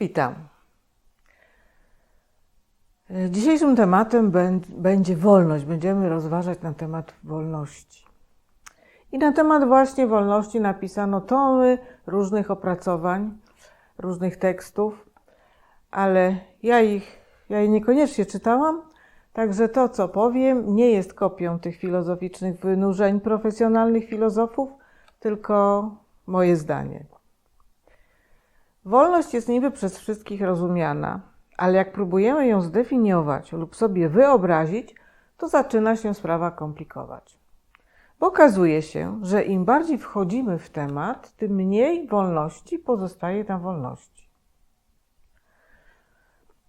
Witam. Dzisiejszym tematem będzie wolność. Będziemy rozważać na temat wolności. I na temat właśnie wolności napisano tony różnych opracowań, różnych tekstów, ale ja ich, ja je niekoniecznie czytałam, także to, co powiem, nie jest kopią tych filozoficznych wynurzeń profesjonalnych filozofów, tylko moje zdanie. Wolność jest niby przez wszystkich rozumiana, ale jak próbujemy ją zdefiniować lub sobie wyobrazić, to zaczyna się sprawa komplikować. Bo okazuje się, że im bardziej wchodzimy w temat, tym mniej wolności pozostaje na wolności.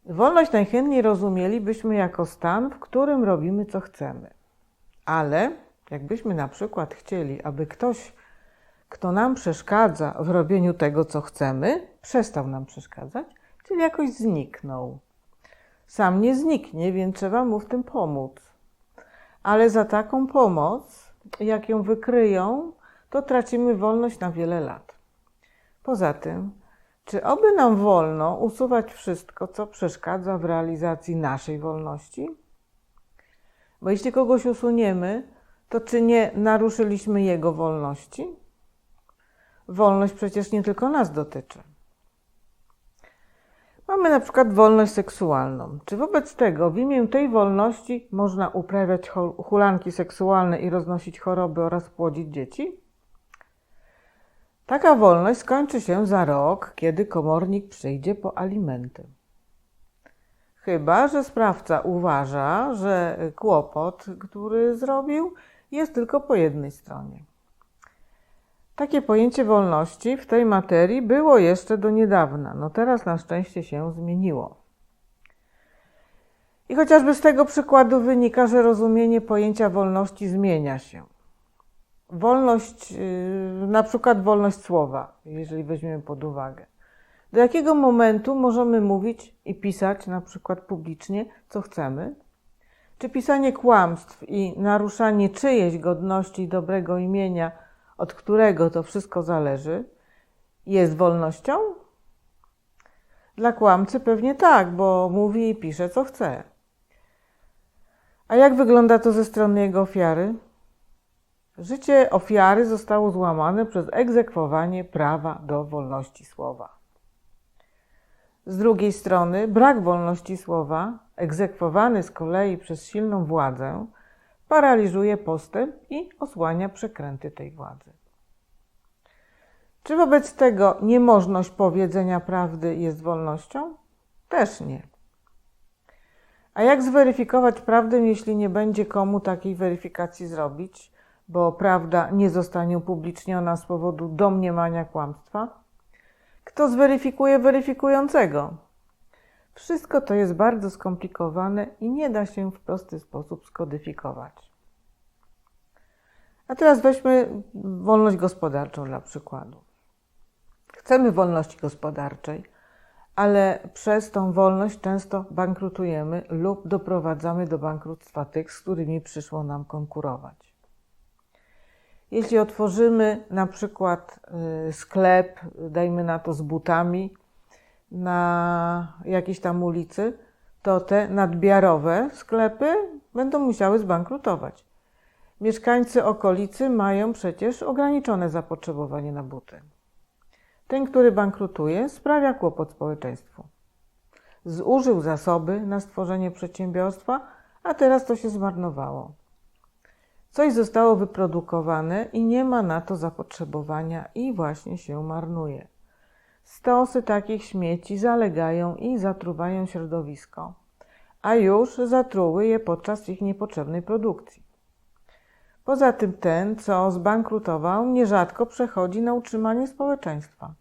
Wolność najchętniej rozumielibyśmy jako stan, w którym robimy co chcemy. Ale jakbyśmy na przykład chcieli, aby ktoś kto nam przeszkadza w robieniu tego, co chcemy, przestał nam przeszkadzać, czyli jakoś zniknął. Sam nie zniknie, więc trzeba mu w tym pomóc. Ale za taką pomoc, jak ją wykryją, to tracimy wolność na wiele lat. Poza tym, czy oby nam wolno usuwać wszystko, co przeszkadza w realizacji naszej wolności? Bo jeśli kogoś usuniemy, to czy nie naruszyliśmy jego wolności? Wolność przecież nie tylko nas dotyczy. Mamy na przykład wolność seksualną. Czy wobec tego w imię tej wolności można uprawiać hulanki seksualne i roznosić choroby oraz płodzić dzieci? Taka wolność skończy się za rok, kiedy komornik przyjdzie po alimenty. Chyba, że sprawca uważa, że kłopot, który zrobił, jest tylko po jednej stronie. Takie pojęcie wolności w tej materii było jeszcze do niedawna. No teraz na szczęście się zmieniło. I chociażby z tego przykładu wynika, że rozumienie pojęcia wolności zmienia się. Wolność, yy, na przykład wolność słowa, jeżeli weźmiemy pod uwagę. Do jakiego momentu możemy mówić i pisać, na przykład publicznie, co chcemy? Czy pisanie kłamstw i naruszanie czyjejś godności i dobrego imienia od którego to wszystko zależy, jest wolnością? Dla kłamcy pewnie tak, bo mówi i pisze co chce. A jak wygląda to ze strony jego ofiary? Życie ofiary zostało złamane przez egzekwowanie prawa do wolności słowa. Z drugiej strony, brak wolności słowa, egzekwowany z kolei przez silną władzę, paraliżuje postęp i osłania przekręty tej władzy. Czy wobec tego niemożność powiedzenia prawdy jest wolnością? Też nie. A jak zweryfikować prawdę, jeśli nie będzie komu takiej weryfikacji zrobić, bo prawda nie zostanie upubliczniona z powodu domniemania kłamstwa? Kto zweryfikuje weryfikującego? Wszystko to jest bardzo skomplikowane i nie da się w prosty sposób skodyfikować. A teraz weźmy wolność gospodarczą dla przykładu. Chcemy wolności gospodarczej, ale przez tą wolność często bankrutujemy lub doprowadzamy do bankructwa tych, z którymi przyszło nam konkurować. Jeśli otworzymy na przykład y, sklep, dajmy na to z butami, na jakiejś tam ulicy, to te nadbiarowe sklepy będą musiały zbankrutować. Mieszkańcy okolicy mają przecież ograniczone zapotrzebowanie na buty. Ten, który bankrutuje, sprawia kłopot społeczeństwu. Zużył zasoby na stworzenie przedsiębiorstwa, a teraz to się zmarnowało. Coś zostało wyprodukowane i nie ma na to zapotrzebowania i właśnie się marnuje. Stosy takich śmieci zalegają i zatruwają środowisko, a już zatruły je podczas ich niepotrzebnej produkcji. Poza tym ten, co zbankrutował, nierzadko przechodzi na utrzymanie społeczeństwa.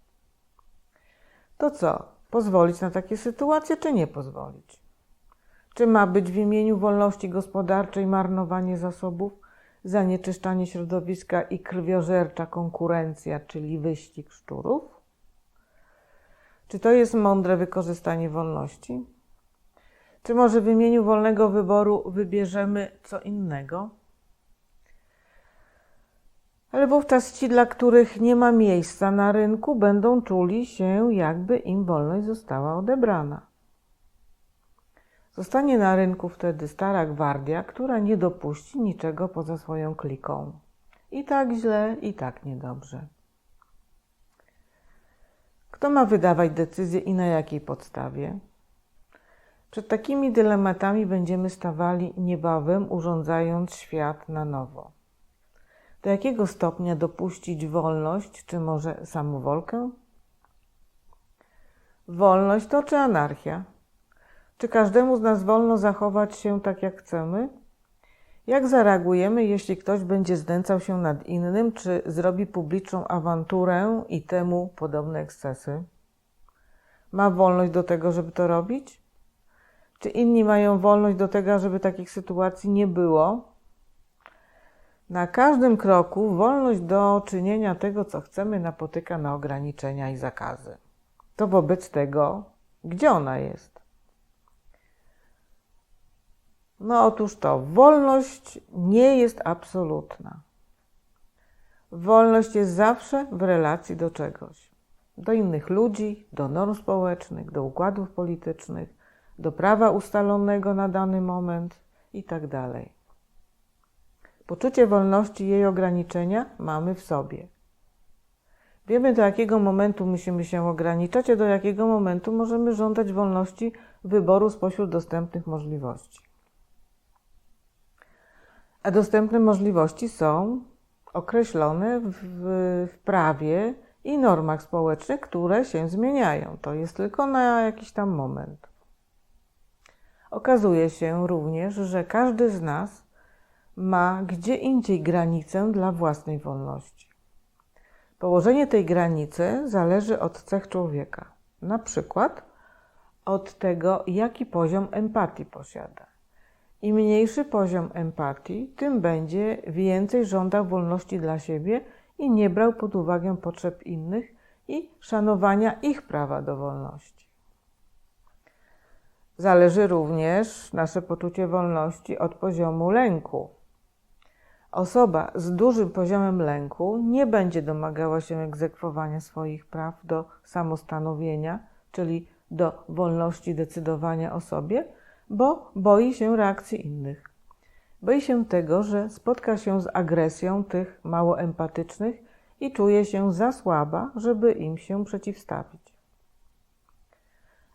To co? Pozwolić na takie sytuacje, czy nie pozwolić? Czy ma być w imieniu wolności gospodarczej marnowanie zasobów, zanieczyszczanie środowiska i krwiożercza konkurencja, czyli wyścig szczurów? Czy to jest mądre wykorzystanie wolności? Czy może w imieniu wolnego wyboru wybierzemy co innego? Ale wówczas ci, dla których nie ma miejsca na rynku, będą czuli się, jakby im wolność została odebrana. Zostanie na rynku wtedy stara gwardia, która nie dopuści niczego poza swoją kliką. I tak źle, i tak niedobrze. Kto ma wydawać decyzje i na jakiej podstawie? Przed takimi dylematami będziemy stawali niebawem, urządzając świat na nowo. Do jakiego stopnia dopuścić wolność, czy może samowolkę? Wolność to czy anarchia? Czy każdemu z nas wolno zachować się tak, jak chcemy? Jak zareagujemy, jeśli ktoś będzie znęcał się nad innym, czy zrobi publiczną awanturę i temu podobne ekscesy? Ma wolność do tego, żeby to robić? Czy inni mają wolność do tego, żeby takich sytuacji nie było? Na każdym kroku wolność do czynienia tego, co chcemy, napotyka na ograniczenia i zakazy. To wobec tego, gdzie ona jest? No otóż to, wolność nie jest absolutna. Wolność jest zawsze w relacji do czegoś. Do innych ludzi, do norm społecznych, do układów politycznych, do prawa ustalonego na dany moment itd. Poczucie wolności i jej ograniczenia mamy w sobie. Wiemy, do jakiego momentu musimy się ograniczać, a do jakiego momentu możemy żądać wolności wyboru spośród dostępnych możliwości. A dostępne możliwości są określone w, w prawie i normach społecznych, które się zmieniają. To jest tylko na jakiś tam moment. Okazuje się również, że każdy z nas ma gdzie indziej granicę dla własnej wolności. Położenie tej granicy zależy od cech człowieka, na przykład od tego, jaki poziom empatii posiada. Im mniejszy poziom empatii, tym będzie więcej żądał wolności dla siebie i nie brał pod uwagę potrzeb innych i szanowania ich prawa do wolności. Zależy również nasze poczucie wolności od poziomu lęku. Osoba z dużym poziomem lęku nie będzie domagała się egzekwowania swoich praw do samostanowienia, czyli do wolności decydowania o sobie, bo boi się reakcji innych. Boi się tego, że spotka się z agresją tych mało empatycznych i czuje się za słaba, żeby im się przeciwstawić.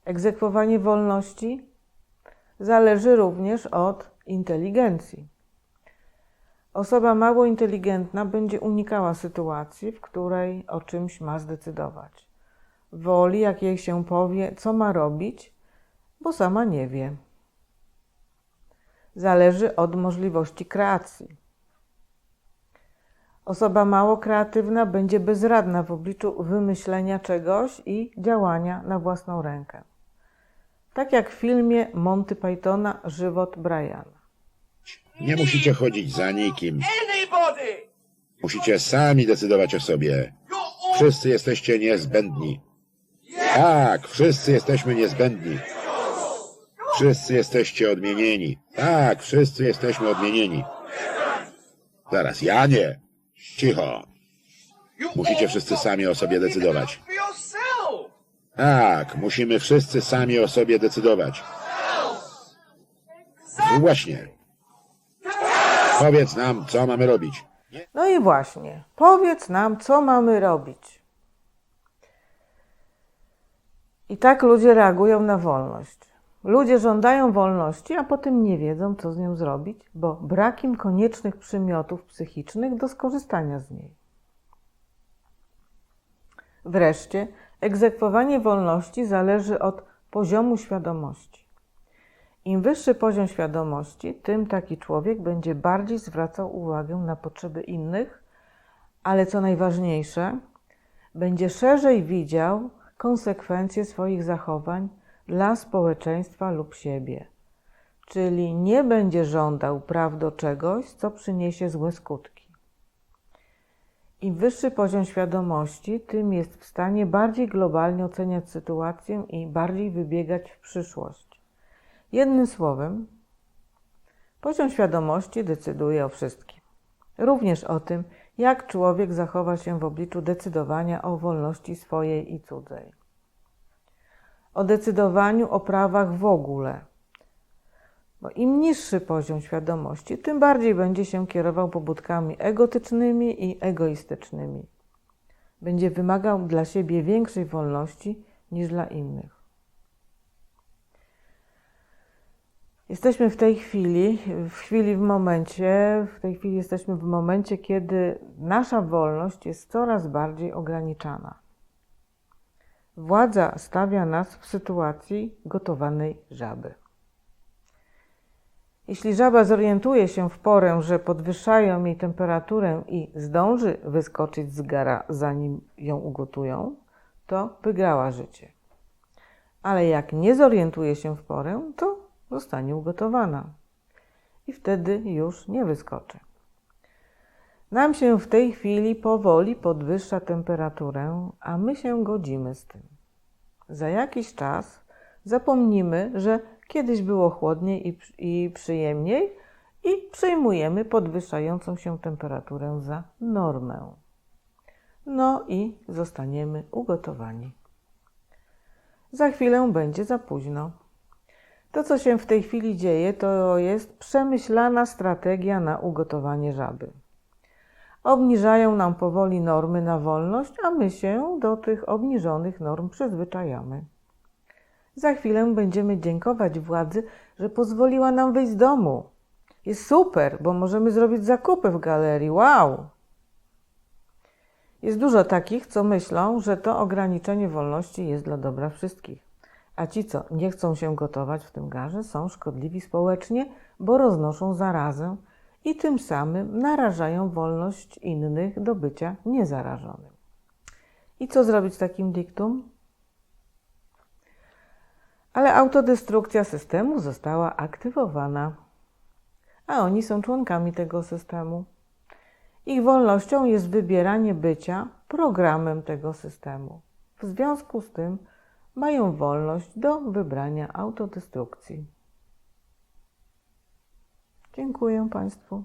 Egzekwowanie wolności zależy również od inteligencji. Osoba mało inteligentna będzie unikała sytuacji, w której o czymś ma zdecydować. Woli, jak jej się powie, co ma robić, bo sama nie wie zależy od możliwości kreacji. Osoba mało kreatywna będzie bezradna w obliczu wymyślenia czegoś i działania na własną rękę. Tak jak w filmie Monty Pythona Żywot Briana. Nie musicie chodzić za nikim. Musicie sami decydować o sobie. Wszyscy jesteście niezbędni. Tak, wszyscy jesteśmy niezbędni. Wszyscy jesteście odmienieni. Tak, wszyscy jesteśmy odmienieni. Zaraz, ja nie. Cicho. Musicie wszyscy sami o sobie decydować. Tak, musimy wszyscy sami o sobie decydować. Właśnie. Powiedz nam, co mamy robić. No i właśnie, powiedz nam, co mamy robić. I tak ludzie reagują na wolność. Ludzie żądają wolności, a potem nie wiedzą, co z nią zrobić, bo brak im koniecznych przymiotów psychicznych do skorzystania z niej. Wreszcie, egzekwowanie wolności zależy od poziomu świadomości. Im wyższy poziom świadomości, tym taki człowiek będzie bardziej zwracał uwagę na potrzeby innych, ale co najważniejsze, będzie szerzej widział konsekwencje swoich zachowań dla społeczeństwa lub siebie. Czyli nie będzie żądał praw do czegoś, co przyniesie złe skutki. Im wyższy poziom świadomości, tym jest w stanie bardziej globalnie oceniać sytuację i bardziej wybiegać w przyszłość. Jednym słowem, poziom świadomości decyduje o wszystkim. Również o tym, jak człowiek zachowa się w obliczu decydowania o wolności swojej i cudzej. O decydowaniu o prawach w ogóle. Bo im niższy poziom świadomości, tym bardziej będzie się kierował pobudkami egotycznymi i egoistycznymi. Będzie wymagał dla siebie większej wolności niż dla innych. Jesteśmy w tej chwili, w chwili, w momencie, w tej chwili jesteśmy w momencie, kiedy nasza wolność jest coraz bardziej ograniczana. Władza stawia nas w sytuacji gotowanej żaby. Jeśli żaba zorientuje się w porę, że podwyższają jej temperaturę i zdąży wyskoczyć z gara, zanim ją ugotują, to wygrała życie. Ale jak nie zorientuje się w porę, to zostanie ugotowana i wtedy już nie wyskoczy. Nam się w tej chwili powoli podwyższa temperaturę, a my się godzimy z tym. Za jakiś czas zapomnimy, że kiedyś było chłodniej i, i przyjemniej i przyjmujemy podwyższającą się temperaturę za normę. No i zostaniemy ugotowani. Za chwilę będzie za późno. To, co się w tej chwili dzieje, to jest przemyślana strategia na ugotowanie żaby. Obniżają nam powoli normy na wolność, a my się do tych obniżonych norm przyzwyczajamy. Za chwilę będziemy dziękować władzy, że pozwoliła nam wyjść z domu. Jest super, bo możemy zrobić zakupy w galerii. Wow! Jest dużo takich, co myślą, że to ograniczenie wolności jest dla dobra wszystkich. A ci, co nie chcą się gotować w tym garze, są szkodliwi społecznie, bo roznoszą zarazę i tym samym narażają wolność innych do bycia niezarażonym. I co zrobić z takim diktum? Ale autodestrukcja systemu została aktywowana, a oni są członkami tego systemu. Ich wolnością jest wybieranie bycia programem tego systemu. W związku z tym mają wolność do wybrania autodestrukcji. Dziękuję Państwu.